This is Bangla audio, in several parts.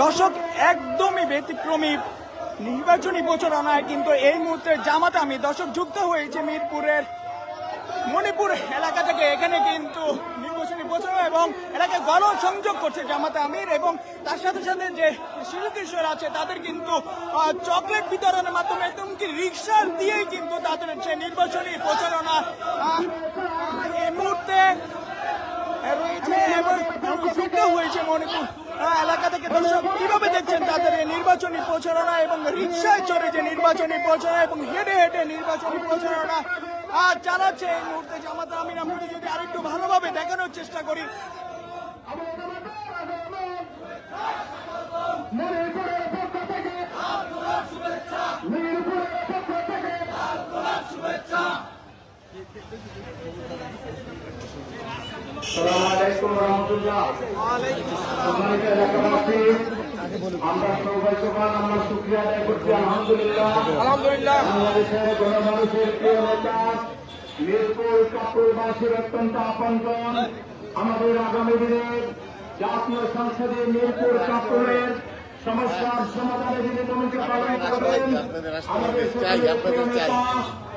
দর্শক একদমই ব্যতিক্রমী নির্বাচনী প্রচারণায় কিন্তু এই মুহূর্তে জামাত আমি দর্শক যুক্ত হয়েছে মিরপুরের মণিপুর এলাকা থেকে। এখানে কিন্তু নির্বাচনী প্রচারণা এবং এলাকায় গণ সংযোগ করছে জামাতে আমির এবং তার সাথে সাথে যে শিশু কিশোর আছে, তাদের কিন্তু চকলেট বিতরণের মাধ্যমে একদম কি রিক্সা দিয়েই কিন্তু তাদের যে নির্বাচনী প্রচারণা এই মুহূর্তে রয়েছে এবং যুক্ত হয়েছে মণিপুর এলাকা থেকে দর্শক কীভাবে দেখছেন তাদের এই নির্বাচনী প্রচারণা এবং রিক্সায় চড়ে যে নির্বাচনী প্রচারণা এবং হেঁটে হেঁটে নির্বাচনী প্রচারণা আহ, চালাচ্ছে এই মুহূর্তে জামাত আমিন। আমরা যদি আরেকটু ভালোভাবে দেখানোর চেষ্টা করি। সালাম আলাইকুম রহমতুল্লাহ সম্মানিত এলাকাবাসী আমরা সবাই সকাল আমরা শুক্রিয়া আদায় করছি আলহামদুলিল্লাহ। আলহামদুলিল্লাহ বাংলাদেশের গণমানুষের প্রিয় নেতা মিরপুর কাপুরবাসীর অত্যন্ত আপনজন আমাদের আগামী দিনে জাতীয় সংসদে মিরপুর কাপুরের সমস্যার সমাধানে যিনি ভূমিকা পালন করবেন আমাদের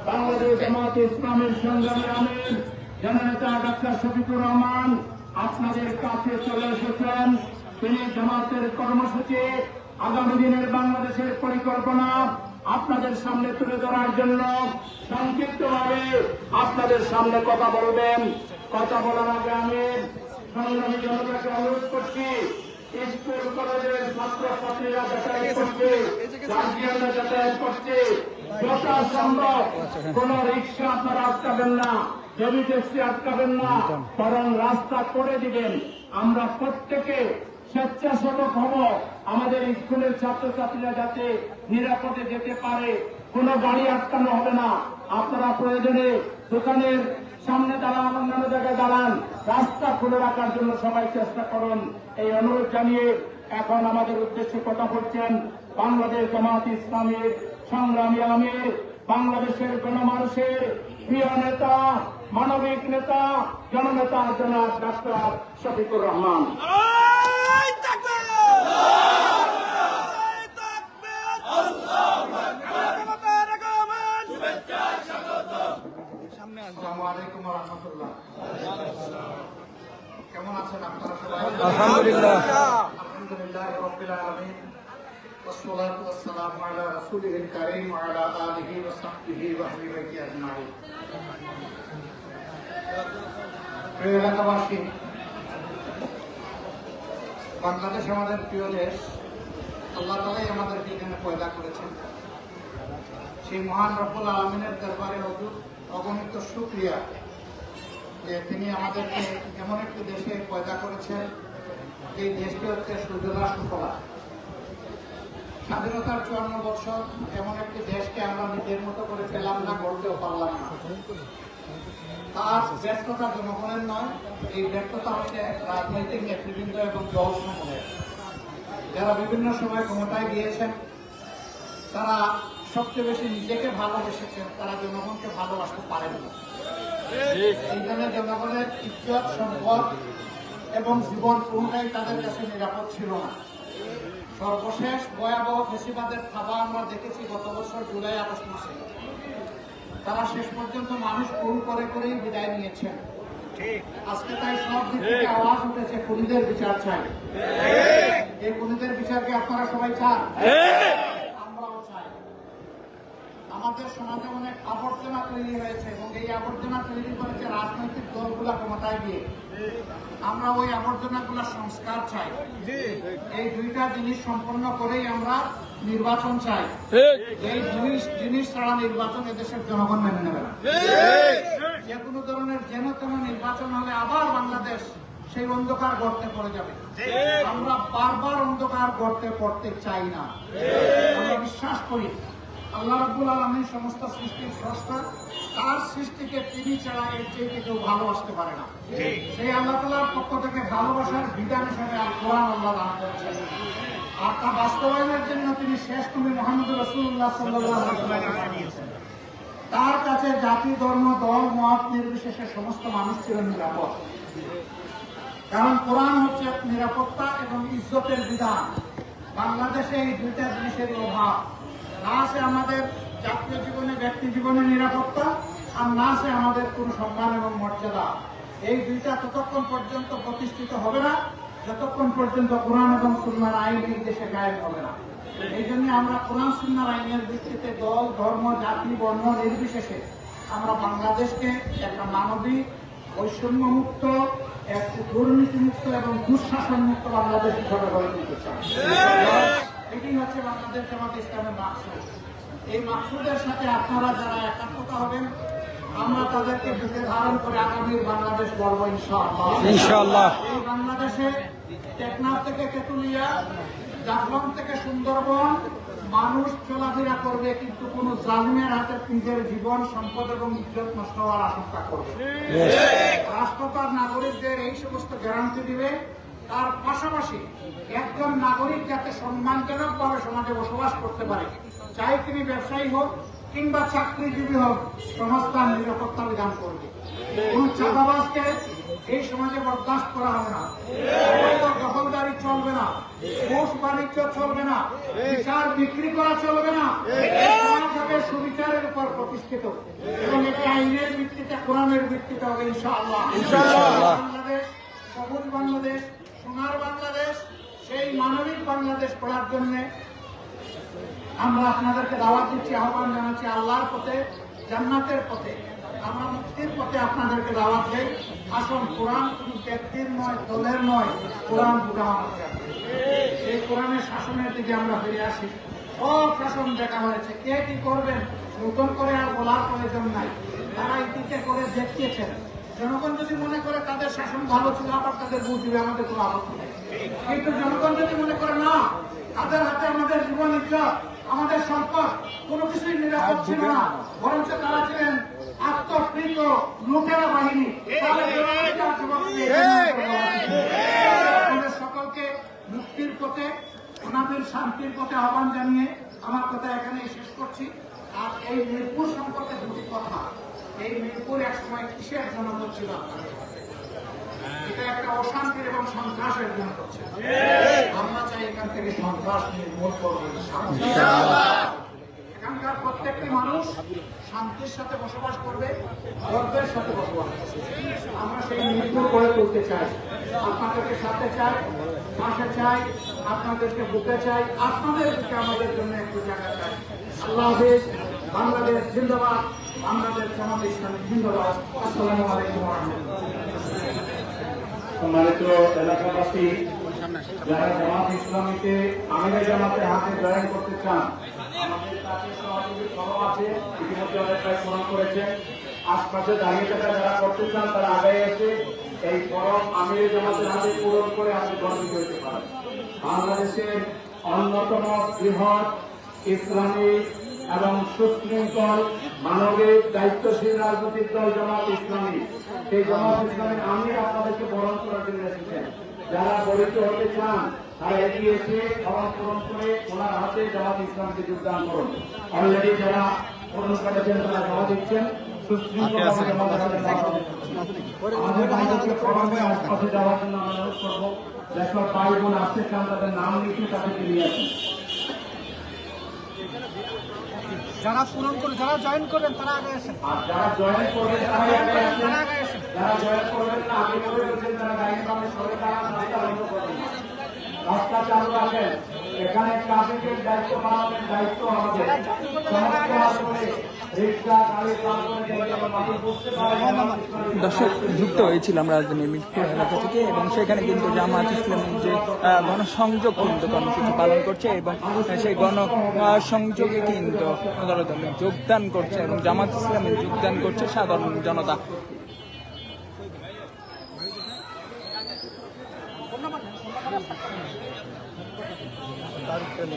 বাংলাদেশ জামাত ইসলামের সংগ্রামী আমির জননেতা ডাক্তার শফিকুর রহমান আপনাদের কাছে চলে এসেছেন। তিনি জামাতের কর্মসূচি আগামী দিনের বাংলাদেশের পরিকল্পনা আপনাদের সামনে তুলে ধরার জন্য সংক্ষিপ্তভাবে আপনাদের সামনে কথা বলবেন। কথা বলার আগে আমি সংগ্রামী জনতাকে অনুরোধ করছি, স্কুল, কলেজের ছাত্র ছাত্রীরা যাতায়াত করছে যাতায়াত করছে যথা সম্ভব। কোন রিক্সা আপনারা আটকাবেন না, জমি ট্যাক্সি আটকাবেন না, বরং রাস্তা করে দিবেন। আমরা প্রত্যেকে স্বেচ্ছাসেবক হব। আমাদের স্কুলের ছাত্রছাত্রীরা যাতে নিরাপদে যেতে পারে, কোনো গাড়ি আটকানো হবে না। আপনারা প্রয়োজনে দোকানের সামনে দাঁড়ান, অন্যান্য জায়গায় দাঁড়ান। রাস্তা খুলে রাখার জন্য সবাই চেষ্টা করুন। এই অনুরোধ জানিয়ে এখন আমাদের উদ্দেশ্যে কথা বলছেন বাংলাদেশ জামাত ইসলামের সংগ্রামী আমির বাংলাদেশের গণমানুষের প্রিয় নেতা মানবিক নেতা জননেতা জনাব ডাক্তার শফিকুর রহমান। কেমন আছেন আপনারা সবাই? আলহামদুলিল্লাহ। আলহামদুলিল্লাহ রবিল আলমিন। والصلاة والسلام على رسوله الكريم وعلى آله وصحبه وأهل بيته أجمعين প্রিয় এলাকাবাসী বাংলাদেশ আমাদের প্রিয় দেশ আল্লাহ তালাই আমাদেরকে এখানে পয়দা করেছেন সেই মহান রব্বুল আলমিনের দরবারে অদূর অগণিত সুক্রিয়া যে তিনি আমাদেরকে এমন একটি দেশে পয়দা করেছেন এই দেশটি হচ্ছে সুজলা সুফলা স্বাধীনতার চুয়ান্ন বছর এমন একটি দেশকে আমরা নিজের মতো করে পেলাম না, গড়তেও পারলাম না। তার ব্যর্থতা জনগণের নয়, এই ব্যর্থতা হচ্ছে রাজনৈতিক নেতৃবৃন্দ এবং দল সমূহের যারা বিভিন্ন সময় ক্ষমতায় গিয়েছেন, তারা সবচেয়ে বেশি নিজেকে ভালোবেসেছেন, তারা জনগণকে ভালোবাসতে পারেন না। এই জন্য জনগণের ইজ্জত, সম্পদ এবং জীবন কোনটাই তাদের কাছে নিরাপদ ছিল না। সর্বশেষ ভয়াবহ ফেসিবাদের থাবা আমরা দেখেছি গত বছর জুলাই আগস্ট মাসে। তারা শেষ পর্যন্ত মানুষ খুন করে করেই বিদায় নিয়েছেন। আজকে তাই সব দিক থেকে আওয়াজ উঠেছে খুনিদের বিচার চাই। এই খুনিদের বিচারকে আপনারা সবাই চান? আমরাও চাই। আমাদের সমাজে অনেক আবর্জনা তৈরি হয়েছে এবং এই আবর্জনা তৈরি করেছে রাজনৈতিক দলগুলা ক্ষমতায় গিয়ে। আমরা ওই আবর্জনাগুলা সংস্কার চাই। এই দুইটা জিনিস সম্পন্ন করেই আমরা নির্বাচন চাই। এই জিনিস জিনিস ছাড়া নির্বাচন এদেশের জনগণ মেনে নেবে না। যে কোনো ধরনের যেন তেন নির্বাচন হলে আবার বাংলাদেশ সেই অন্ধকার গর্তে পড়ে যাবে। আমরা বারবার অন্ধকার গর্তে পড়তে চাই না। আমরা বিশ্বাস করি আল্লাহ রাব্বুল আলমী সমস্ত সৃষ্টির স্রষ্টা তার সৃষ্টিকে তিনি ছাড়া এর চেয়ে কেউ ভালোবাসতে পারে না। সেই আল্লাহ তালার পক্ষ থেকে ভালোবাসার বিধান হিসেবে আল কোরআন আল্লাহ দান করেছেন। আর তা বাস্তবায়নের জন্য তিনি শেষ তুমি মোহাম্মদ রসুল্লাহ সাল্লাহ তার কাছে জাতি ধর্ম দল মত নির্বিশেষে সমস্ত মানুষ ছিলেন নিরাপদ কারণ কোরআন হচ্ছে নিরাপত্তা এবং ইজ্জতের বিধান। বাংলাদেশে এই দুইটা জিনিসের অভাব। না আছে আমাদের জাতীয় জীবনে, ব্যক্তি জীবনে নিরাপত্তা, আর না আছে আমাদের কোনো সম্মান এবং মর্যাদা। এই দুইটা ততক্ষণ পর্যন্ত প্রতিষ্ঠিত হবে না, যতক্ষণ পর্যন্ত কোরআন এবং সুন্নার আইন এই দেশে গায়েব হবে না। এই জন্য আমরা কোরআন, সুন্নার আইনের ভিত্তিতে দল, ধর্ম, জাতি, বর্ণ নির্বিশেষে আমরা বাংলাদেশকে একটা মানবিক বৈষম্য মুক্ত একটি দুর্নীতি মুক্ত এবং দুঃশাসন মুক্ত বাংলাদেশ হিসাবে গড়ে তুলতে চাই। এটি হচ্ছে বাংলাদেশ জামাত ইসলামের মাকসুদ। এই মাকসুদের সাথে আপনারা যারা একাত্মতা হবেন আমরা তাদেরকে বুকে ধারণ করে আগামীর বাংলাদেশ গর্ব ইনশাআল্লাহ। ইনশাআল্লাহ। এই বাংলাদেশে টেকনাফ থেকে তেতুলিয়া জাফলং থেকে সুন্দরবন মানুষ চলাফেরা করবে কিন্তু কোন জালিমের হাতে নিজের জীবন সম্পদ এবং ইজ্জত নষ্ট হওয়ার আশঙ্কা করবে। রাষ্ট্র তার নাগরিকদের এই সমস্ত গ্যারান্টি দিবে। তার পাশাপাশি একজন নাগরিক যাতে সম্মানজনক ভাবে সমাজে বসবাস করতে পারে চাই তিনি ব্যবসায়ী হোক কিংবা চাকরিজীবী হোক সমাজ তার নিরাপত্তা বিধান করবে। কোন চাঁদাবাজকে এই সমাজে বরদাস্ত করা হবে না। দখলদারি চলবে না। ঘুষ বাণিজ্য চলবে না। বিচার বিক্রি করা চলবে না। সুবিচারের উপর প্রতিষ্ঠিত। এবং এটি আইনের ভিত্তিতে কোরআনের ভিত্তিতে হবে ইনশাআল্লাহ। বাংলাদেশ সবুজ বাংলাদেশ সোনার বাংলাদেশ, সেই মানবিক বাংলাদেশ করার জন্য আমরা আপনাদেরকে দাওয়াত দিচ্ছি, আহ্বান জানাচ্ছি আল্লাহর পথে, জান্নাতের পথে। আমরা মুক্তির পথে আপনাদেরকে দাওয়াত দেই। আসুন, কোরআন কোন ব্যক্তির নয়, দলের নয়, কোরআন পুরা এই কোরআনের শাসনের দিকে আমরা ফিরে আসি। সব শাসন দেখা হয়েছে। কে কি করবেন? নতুন করে আর বলার প্রয়োজন নাই। তারা ইতিতে করে দেখিয়েছেন। জনগণ যদি মনে করে তাদের শাসন ভালো ছিল আবার তাদের বুঝ দিবে আমাদের কোনো আপত্তি নেই। কিন্তু জনগণ যদি মনে করে না তাদের হাতে আমাদের জীবন ইজ্জত আমাদের সম্পদ কোনো কিছুই নিরাপদ ছিল না বরঞ্চ তারা ছিলেন আত্মকৃত লুটেরা বাহিনী সকলকে মুক্তির পথে ওনাদের শান্তির পথে আহ্বান জানিয়ে আমার কথা এখানেই শেষ করছি। আর এই মিরপুর সম্পর্কে দুটি কথা। এই মিরপুর এক সময় কিসের জনক ছিল আপনাদের? এটা একটা অশান্তির এবং সন্ত্রাসের আমরা চাই এখান থেকে সন্ত্রাস নির্মূল করব এখানকার প্রত্যেকটি মানুষ শান্তির সাথে বসবাস করবে গর্বের সাথে বসবাস আমরা সেই মিরপুর গড়ে তুলতে চাই। আপনাদেরকে সাথে চাই পাশে চাই আপনাদেরকে বুকে চাই আপনাদের বুকে আমাদের জন্য একটু জায়গা চাই। আল্লাহ হাফেজ বাংলাদেশ জিন্দাবাদ বাংলাদেশ জামাত ইসলামী জিন্দাবাদ। আসসালামু আলাইকুম রহমতুল্লাহ। সম্মানিত এলাকাবাসী, যারা জামাত ইসলামীকে আমিরের জামাতে হাতে জয়েন করতে চান, আমাদের আছে আশপাশে দাঁড়িয়ে থাকা যারা করতে চান, তারা আগে এসে এই ফরম আমিরের জামাতের হাতে পূরণ করে আপনি গর্বিত হতে পারেন। বাংলাদেশের অন্যতম বৃহৎ ইসলামী এবং সুশৃঙ্খল মানবের দায়িত্বশীল রাজনৈতিক দল জামাত ইসলামী। সেই জামাত ইসলামের আমি আপনাদেরকে বরণ করার জন্য এসেছেন যারা গরিত হতে চান তারা এগিয়ে এসে ফরম পূরণ করে ওনার হাতে জামাত ইসলামকে যোগদান করুন। অলরেডি যারা পূরণ করেছেন তারা জমা দিচ্ছেন। দেওয়ার জন্য আমাদের ভাই বোন আসতে চান তাদের নাম লিখে তাদেরকে নিয়ে আসুন যারা পূরণ করে যারা জয়েন করবেন তারা আগে আসেন। যারা জয়েন করবেন। তারা আগে আসেন। যারা জয়েন করবেন না আগে করে বলছেন তারা গাড়ি পাবে সরে তারা রাস্তা চালু রাখেন এখানে ট্রাফিকের দায়িত্ব পালনের দায়িত্ব আমাদের। দর্শক যুক্ত হয়েছিলাম রাজধানী মিরপুর এলাকা থেকে এবং সেখানে কিন্তু জামাত ইসলামের যে গণসংযোগ কিন্তু কর্মসূচি পালন করছে এবং সেই গণসংযোগে কিন্তু যোগদান করছে এবং জামাত ইসলামের যোগদান করছে সাধারণ জনতা। 这里。